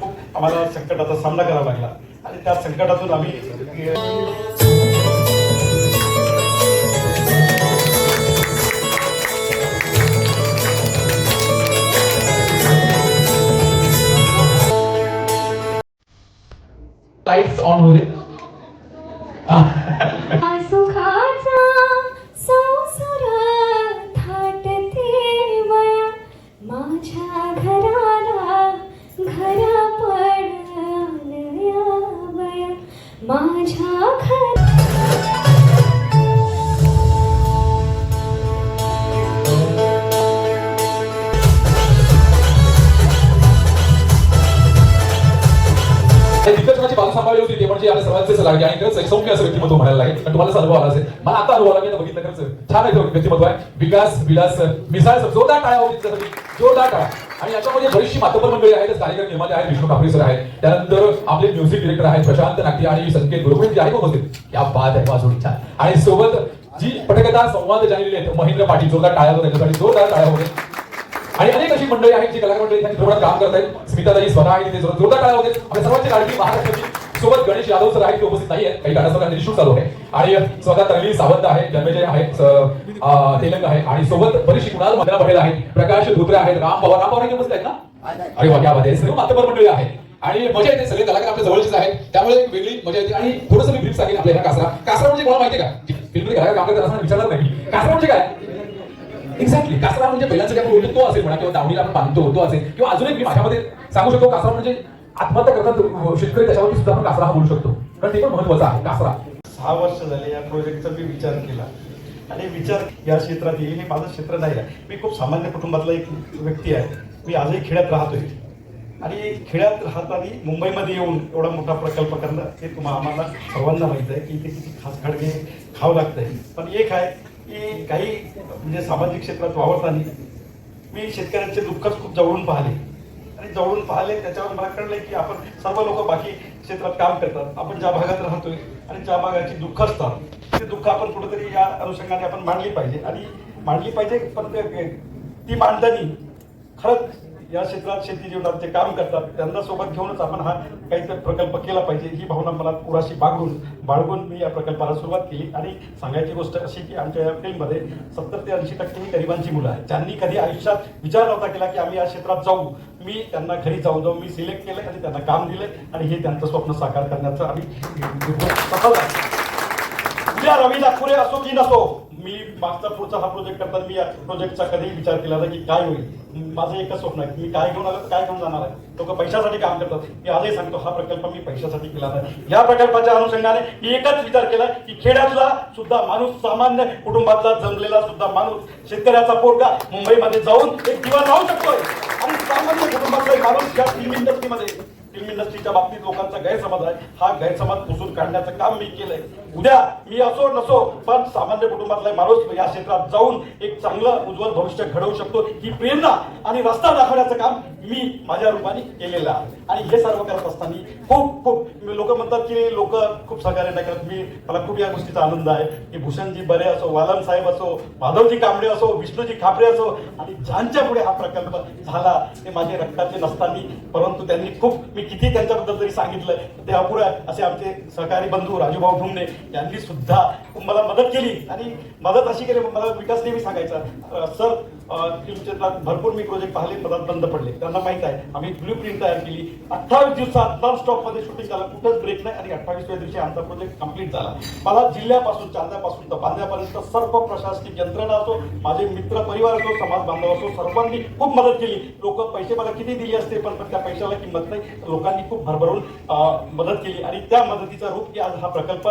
खूप आम्हाला संकटाचा सामना करावा लागला. आणि त्या संकटातून आम्ही लाईट्स ऑन होऊ दे. थाटते वया. माझ्या घराला घर वया. माझ्या घर हे बाजू सांभाळली होती ते म्हणजे आपल्या सर्वांचे लागले आणि खरंच एक सौम्य असं व्यक्तिमत्व म्हणायला लागेल. आणि तुम्हाला अनुभव आला असेल. मला आता अनुभव आला मी बघितलं खरंच छान आहे व्यक्तिमत्व आहे. विकास विलास मिसाळ जोरदार टाळ्या होती त्यासाठी जोरदार टाळ्या. आणि याच्यामध्ये बरीचशी मातबर मंडळी आहेत कार्यक्रम निर्माते आहेत विष्णू कापरे सर आहेत. त्यानंतर आपले म्युझिक डिरेक्टर आहेत प्रशांत नागटी आणि संकेत गुरुकुल जे आहे उपस्थित. या बाद आहे माझं इच्छा आणि सोबत जी पटकथा संवाद जाणलेली आहेत महेंद्र पाटील जोरदार टाळ्या होत्या. त्याच्यासाठी जोरदार टाळ्या होते आणि अनेक अशी मंडळी आहेत जी कलाकार मंडळी त्यांच्या काम करत आहेत. स्मिताताई स्वतः आहेत तिथे जोरदार टाळ्या होते. आपल्या सर्वांची काळजी महाराष्ट्राची. सोबत गणेश यादव सर आहेत ते उपस्थित नाही आहेत काही कारणास्तव त्यांची शूट चालू आहे. आणि स्वतः तरली सावंत आहे जन्मेजय आहेत तेलंग आहे. आणि सोबत बरीचशी कुणाल मंदिरा पटेल आहेत प्रकाश धोत्रे आहेत राम पवार. राम पवार उपस्थित आहेत ना? अरे वा क्या बात सर्व मातबर मंडळी आहेत. आणि मजा येते सगळे कलाकार आपल्या जवळचेच आहेत. त्यामुळे एक वेगळी मजा येते. आणि थोडंसं मी ब्रीफ सांगेन आपल्या कासरा कासरा म्हणजे कोणाला माहिती का? फिल्म कलाकार काम करत असताना विचारणार नाही कासरा म्हणजे काय? एक्झॅक्टली कासरा म्हणजे पहिल्याचं काय बोलतो तो असेल म्हणा किंवा दावणीला आपण बांधतो तो असेल. किंवा अजून एक मी माझ्यामध्ये सांगू शकतो कासरा म्हणजे आत्महत्या करतात शेतकरी त्याच्यावरती सुद्धा आपण कासरा हा बोलू शकतो. कारण ते पण महत्वाचं आहे कासरा. सहा वर्ष झाले या प्रोजेक्टचा मी विचार केला. आणि विचार या क्षेत्रात येईल हे माझं क्षेत्र नाही आहे. मी खूप सामान्य कुटुंबातला एक व्यक्ती आहे. मी आजही खेड्यात राहतोय. आणि खेड्यात राहताना मुंबईमध्ये येऊन एवढा मोठा प्रकल्प करणं हे तुम्हाला आम्हाला सर्वांना माहीत आहे की इथे किती खास खडगे खावं लागतंय. पण एक आहे की काही म्हणजे सामाजिक क्षेत्रात वावरताना मी शेतकऱ्यांचे दुःखच खूप जवळून पाहिले. आणि जवळून पाहिले त्याच्यावर मला कळलंय की आपण सर्व लोक बाकी क्षेत्रात काम करतात. आपण ज्या भागात राहतोय आणि ज्या भागाची दुःख असतात ते दुःख आपण कुठेतरी या अनुषंगाने आपण मांडली पाहिजे. आणि मांडली पाहिजे पण ते ती मांडतानी खरंच या क्षेत्रात शेती जीवनात जे काम करतात त्यांना सोबत घेऊनच आपण हा काहीतरी प्रकल्प केला पाहिजे. ही भावना मला पुराशी बागून बाळगून मी या प्रकल्पाला सुरुवात केली. आणि सांगायची गोष्ट अशी की आमच्या या फिल्ममध्ये सत्तर ते ऐंशी टक्के ही गरिबांची मुलं आहेत. ज्यांनी कधी आयुष्यात विचार नव्हता केला की आम्ही या क्षेत्रात जाऊ. मी त्यांना घरी जाऊ जाऊ मी सिलेक्ट केलं आणि त्यांना काम दिलं आणि हे त्यांचं स्वप्न साकार करण्याचं आम्ही सफल आहे उद्या रवी असो की नसो मी मागचा पुढचा हा प्रोजेक्ट करताना मी या प्रोजेक्टचा कधीही विचार केला होता की काय होईल. माझं एकच स्वप्न आहे की मी काय घेऊन आलो तर काय घेऊन जाणार आहे. लोक पैशासाठी काम करतात. मी आजही सांगतो हा प्रकल्प मी पैशासाठी केला नाही. या प्रकल्पाच्या अनुषंगाने मी एकच विचार केला की खेड्यातला सुद्धा माणूस सामान्य कुटुंबातला जमलेला सुद्धा माणूस शेतकऱ्याचा पोरगा मुंबईमध्ये जाऊन एक दिवा लावू शकतोय. आणि सामान्य कुटुंबातला माणूस या फिल्म इंडस्ट्रीमध्ये फिल्म इंडस्ट्रीच्या बाबतीत लोकांचा गैरसमज आहे. हा गैरसमज पुसून काढण्याचं काम मी केलंय. उद्या मी असो नसो पण सामान्य कुटुंबातला माणूस या क्षेत्रात जाऊन एक चांगलं उज्ज्वल भविष्य घडवू शकतो ही प्रेरणा आणि रस्ता दाखवण्याचं काम मी माझ्या रूपाने केलेलं आहे. आणि हे सर्व करत असताना खूप खूप लोक म्हणतात की लोक खूप सहकार्य नाही करत. मी मला खूप या गोष्टीचा आनंद आहे. की भूषणजी बरे असो वालन साहेब असो माधवजी कांबळे असो विष्णूजी खापरे असो आणि ज्यांच्या पुढे हा प्रकल्प झाला ते माझे रक्ताचे नसताना परंतु त्यांनी खूप मी किती त्यांच्याबद्दल जरी सांगितलं. ते अपुरं आहे असे आमचे सहकारी बंधू राजूभाऊ ठुमणे यांनी सुद्धा मला मदत केली. आणि मदत अशी केली मला विकास नेहमी सांगायचा. सर फिल्म क्षेत्रात भरपूर मी प्रोजेक्ट पाहिले पदार्थ बंद पडले. त्यांना माहीत आहे आम्ही ब्ल्यू प्रिंट तयार केली. अठ्ठावीस दिवसात नॉन स्टॉपमध्ये शूटिंग झालं. कुठंच ब्रेक नाही आणि अठ्ठावीसव्या दिवशी आमचा प्रोजेक्ट कंप्लीट झाला. मला जिल्ह्यापासून चांद्यापासून तर बांद्यापर्यंत सर्व प्रशासकीय यंत्रणा असो माझे मित्र परिवार असो समाज बांधव असो सर्वांनी खूप मदत केली. लोक पैसे मला किती दिले असते पण पण त्या पैशाला किंमत नाही. लोकांनी खूप भरभरून मदत केली. आणि त्या मदतीचा रूप की आज हा प्रकल्प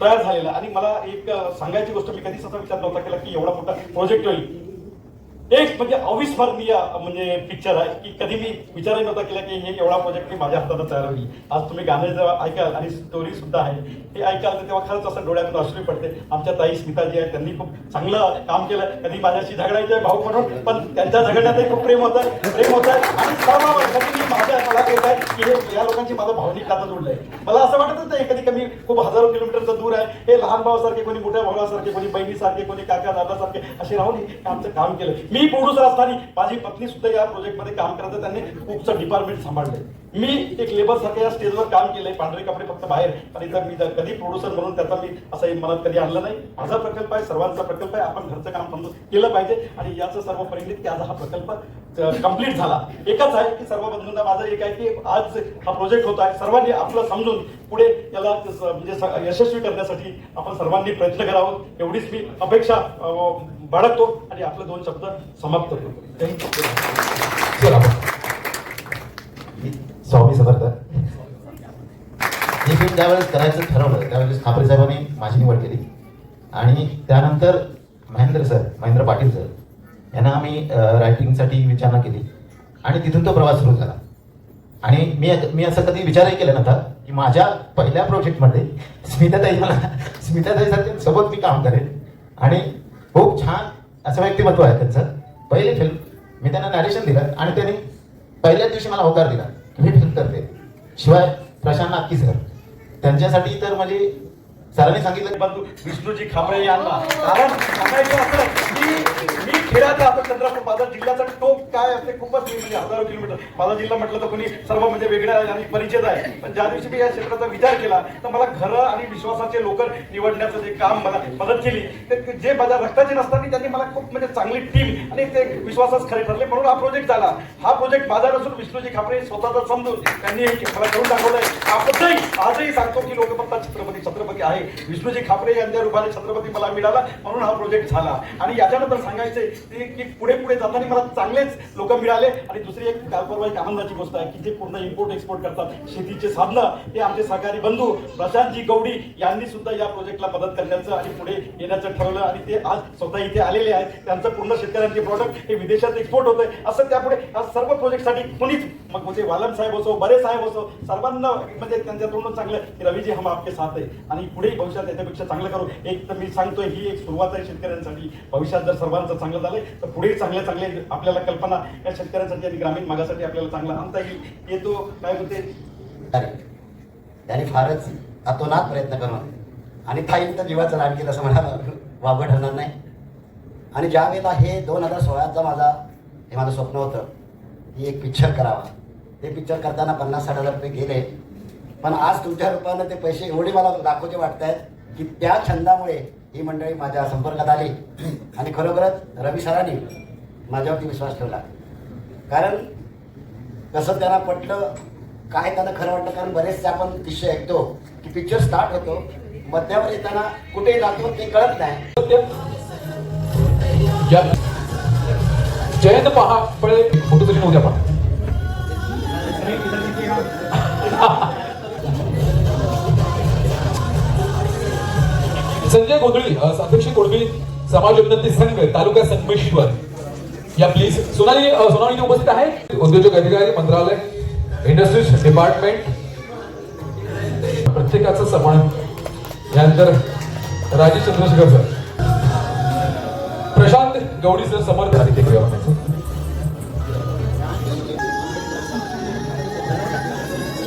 तयार झालेला आणि मला एक सांगायची गोष्ट मी कधीच असा विचार नव्हता केला की एवढा मोठा प्रोजेक्ट होईल. एक म्हणजे अविस्मरणीय म्हणजे पिक्चर आहे की कधी मी विचारही नव्हता केला की हे एवढा प्रोजेक्ट मी माझ्या हातात तयार होईल. आज तुम्ही गाणं जेव्हा ऐकाल आणि स्टोरी सुद्धा आहे हे ऐकाल तर तेव्हा खरंच असं डोळ्यातून अश्रू पडते. आमच्या ताई स्मिताजी आहेत त्यांनी खूप चांगलं काम केलं. कधी माझ्याशी झगडायचे भाऊ म्हणून पण त्यांच्या झगडण्यातही खूप प्रेम होतं. प्रेम होतं. आणि सर्व मी माझ्या मला कळत आहे की हे या लोकांची माझं भावनिक खातं जोडलंय. मला असं वाटतच नाही कधी कमी खूप हजारो किलोमीटरचं दूर आहे. हे लहान भावासारखे कोणी मोठ्या भावासारखे कोणी बहिणीसारखे कोणी काका दादासारखे असे राहून हे आमचं काम केलं. मी पुरुष असताना माझी पत्नी सुद्धा या प्रोजेक्टमध्ये काम करत आहे. त्यांनी खूपचं डिपार्टमेंट सांभाळलंय. मी एक लेबर सारख्या या स्टेजवर काम केलंय पांढरे कपडे फक्त बाहेर. आणि तर मी कधी प्रोड्युसर म्हणून त्याचा मी असं मनात कधी आणलं नाही. माझा प्रकल्प आहे सर्वांचा प्रकल्प आहे. आपण घरचं काम समजून केलं पाहिजे. आणि याचं सर्व परिणित की आज हा प्रकल्प कंप्लीट झाला. एकच आहे की सर्व बंधूंना माझं एक आहे की आज हा प्रोजेक्ट होत आहे. सर्वांनी आपलं समजून पुढे याला स- म्हणजे स- यशस्वी करण्यासाठी आपण सर्वांनी प्रयत्न करावं. एवढीच मी अपेक्षा बाळगतो. आणि आपले दोन शब्द समाप्त करतो Thank you. चला आपण स्वामी समर्थ. हे फिल्म त्यावेळेस करायचं ठरवलं त्यावेळेस खापरे साहेबांनी माझी निवड केली. आणि त्यानंतर महेंद्र सर महेंद्र पाटील सर यांना आम्ही रायटिंगसाठी विचारणा केली. आणि तिथून तो प्रवास सुरू झाला. आणि मी मी असं कधी विचारही केला नव्हता की माझ्या पहिल्या प्रोजेक्टमध्ये स्मिताताई मला स्मिताताईसारख्या सोबत मी काम करेन. आणि खूप छान असं व्यक्तिमत्व आहे त्यांचं. पहिली फिल्म मी त्यांना नॅरेशन दिलं आणि त्यांनी पहिल्याच दिवशी मला होकार दिला. रिफिल करते. शिवाय प्रशांत नाटकी सर त्यांच्यासाठी तर म्हणजे सरांनी सांगितलं बंधू विष्णूजी खांबळे यांना कारण सांगायचं असं की मी खेड्यात राहतो चंद्रपूर माझा जिल्ह्याचा टोक काय असते खूपच म्हणजे हजारो किलोमीटर. माझा जिल्हा म्हटलं तर कोणी सर्व म्हणजे वेगळ्या आणि परिचित आहे. पण ज्या दिवशी मी या क्षेत्राचा विचार केला तर मला घरं आणि विश्वासाचे लोक निवडण्याचं जे काम मला मदत केली ते जे माझ्या रक्ताचे नसताना त्यांनी मला खूप म्हणजे चांगली टीम आणि ते विश्वासाच खरे ठरले. म्हणून हा प्रोजेक्ट झाला. हा प्रोजेक्ट माझा नसून विष्णूजी खापरे स्वतःचा समजून त्यांनी हे मला करून दाखवलंय. आजही आजही सांगतो की लोकपत्ता छत्रपती छत्रपती आहे. विष्णूजी खापरे यांच्या रूपाने छत्रपती मला मिळाला म्हणून हा प्रोजेक्ट झाला. आणि याच्यानंतर सांगायचे ते की पुढे पुढे जाताना मला चांगलेच लोक मिळाले. आणि दुसरी एक काल एक आनंदाची गोष्ट आहे की जे पूर्ण इम्पोर्ट एक्सपोर्ट करतात शेतीचे साधनं ते आमचे सहकारी बंधू प्रशांतजी गौडी यांनी सुद्धा या प्रोजेक्टला मदत करण्याचं आणि पुढे येण्याचं ठरवलं. आणि ते आज स्वतः इथे आलेले आहेत. त्यांचं पूर्ण शेतकऱ्यांचे प्रॉडक्ट हे विदेशात एक्सपोर्ट होतंय. असं त्यापुढे या सर्व प्रोजेक्टसाठी कुणीच मग म्हणजे वालम साहेब असो बरे साहेब असो सर्वांना म्हणजे त्यांच्या तोंडून चांगलं की रवीजी हम आपके साथ आहे. आणि पुढे भविष्यात याच्यापेक्षा चांगलं करू. एक तर मी सांगतोय ही एक सुरुवात आहे शेतकऱ्यांसाठी. भविष्यात जर सर्वांचं चांगलं झालं तर पुढे चांगले चांगले आपल्याला कल्पना या शेतकऱ्यांसाठी आणि ग्रामीण भागासाठी आपल्याला चांगला आणता येईल. हे तो काय होते त्याने फारच अतोनात प्रयत्न करून आणि थाईल तर जीवाचं रान असं म्हणाला वावगं ठरणार नाही. आणि ज्या वेळेला हे दोन हजार सोळाचा माझा हे माझं स्वप्न होतं की एक पिक्चर करावा. ते पिक्चर करताना पन्नास साठ हजार रुपये गेले. पण आज तुमच्या रूपानं ते पैसे एवढे मला दाखवचे वाटत आहेत की त्या छंदामुळे ही मंडळी माझ्या संपर्कात आली. आणि खरोखरच रवी सरांनी माझ्यावरती विश्वास ठेवला. कारण कसं त्यांना पटलं काय त्यांना खरं वाटलं कारण बरेचसे आपण किस्से ऐकतो की पिक्चर स्टार्ट होतो मध्यावर येताना कुठे जातो ते कळत नाही. जयंत पहा फोटो तरी नव्हते संजय गोंधळी अध्यक्ष कोडबी समाज उन्नती संघ तालुका संगमेश्वर या प्लीज सोनाली सोनाली उपस्थित आहे. उद्योजक अधिकारी मंत्रालय इंडस्ट्रीज डिपार्टमेंट प्रत्येकाचं सन्मान. यानंतर राजेश चंद्रशेखर सर. प्रशांत गवडी सर समर्थ झाले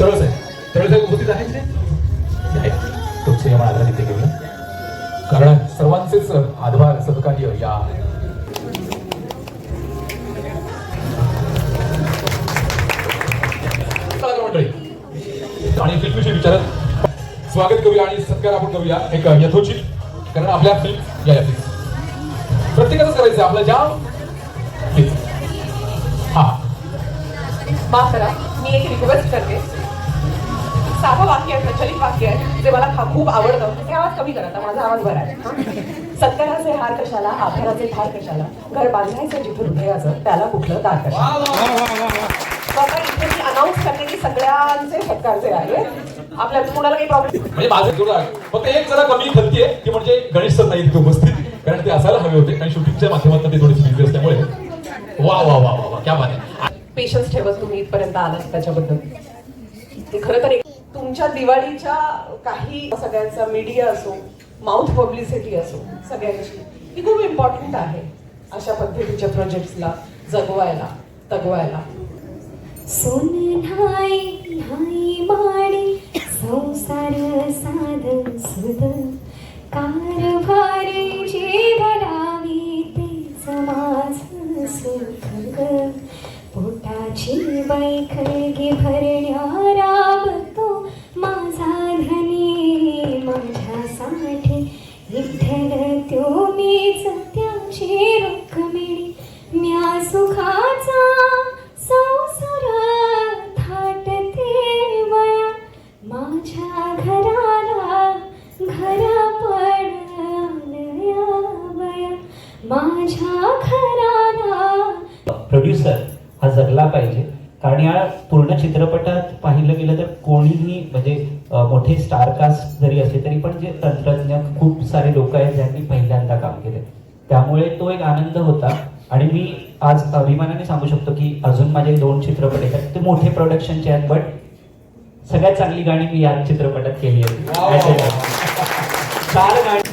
तळसाहेब तळ उपस्थित आहेत ते? तुमचे या मला तिथे घेऊया कारण सर्वांचेच आधार सत्कार्य या. आणि फिल्मविषयी विचारत स्वागत करूया आणि सत्कार आपण करूया एक यथोचित कारण आपल्या फिल्म या या फिल्म. प्रत्येकाचं करायचं आपलं ज्या हा. माफ करा मी एक रिक्वेस्ट करते. साधं वाक्य आहे प्रचलित वाक्य आहे जे मला खूप आवडतं ते आवाज कमी करा आता माझा आवाज बरा आहे? सत्काराचे हार कशाला आभाराचे धार कशाला? घर बांधायचं जिथं हृदयाचं त्याला कुठलं दार कशाला? अनाऊन्स करते की सगळ्यांचे सत्कारचे आहे आपल्या कोणाला काही प्रॉब्लेम म्हणजे माझं जोर आहे. फक्त एक जरा कमी आहे ती म्हणजे गणेश सर नाही तिथे उपस्थित. कारण ते असायला हवे होते आणि शूटिंगच्या माध्यमातून ते थोडेसे बिझी असल्यामुळे. वा वा वा वा वा क्या बात आहे. पेशन्स ठेवत तुम्ही इथपर्यंत आलात त्याच्याबद्दल. ते खरं तर एक- तुमच्या दिवाळीच्या काही सगळ्यांचा मीडिया असो माउथ पब्लिसिटी असो सगळ्यांची ही खूप इम्पॉर्टंट आहे अशा पद्धतीच्या प्रोजेक्ट्सला जगवायला तगवायला. सोन न्हाई न्हाई माडी संसार साध सुद कारभार जीवनावी तेच माझ सुख पोटाची बैठगी भरण्या जगला पाहिजे. कारण या पूर्ण चित्रपटात पाहिलं गेलं तर कोणीही म्हणजे मोठे स्टारकास्ट जरी असले तरी पण जे तंत्रज्ञ खूप सारे लोक आहेत ज्यांनी पहिल्यांदा काम केले त्यामुळे तो एक आनंद होता. आणि मी आज अभिमानाने सांगू शकतो की अजून माझे दोन चित्रपट येतात. ते मोठे प्रोडक्शनचे आहेत बट सगळ्यात चांगली गाणी मी याच चित्रपटात केली आहे. चार गाणी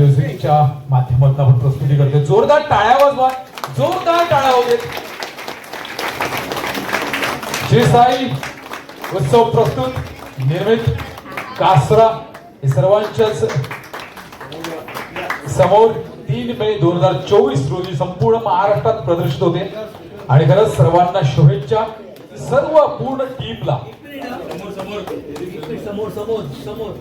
म्युझिकच्या माध्यमातून आपण प्रस्तुती करतो जोरदार टाळ्या वाजवा. जोरदार टाळ्या होते जे साई उत्सव प्रस्तुत निर्मित कासरा हे सर्वांच्याच समोर तीन मे दोन हजार चोवीस रोजी संपूर्ण महाराष्ट्रात प्रदर्शित होते. आणि खरंच सर्वांना शुभेच्छा. सर्व पूर्ण टीमला समोर समोर समोर समोर.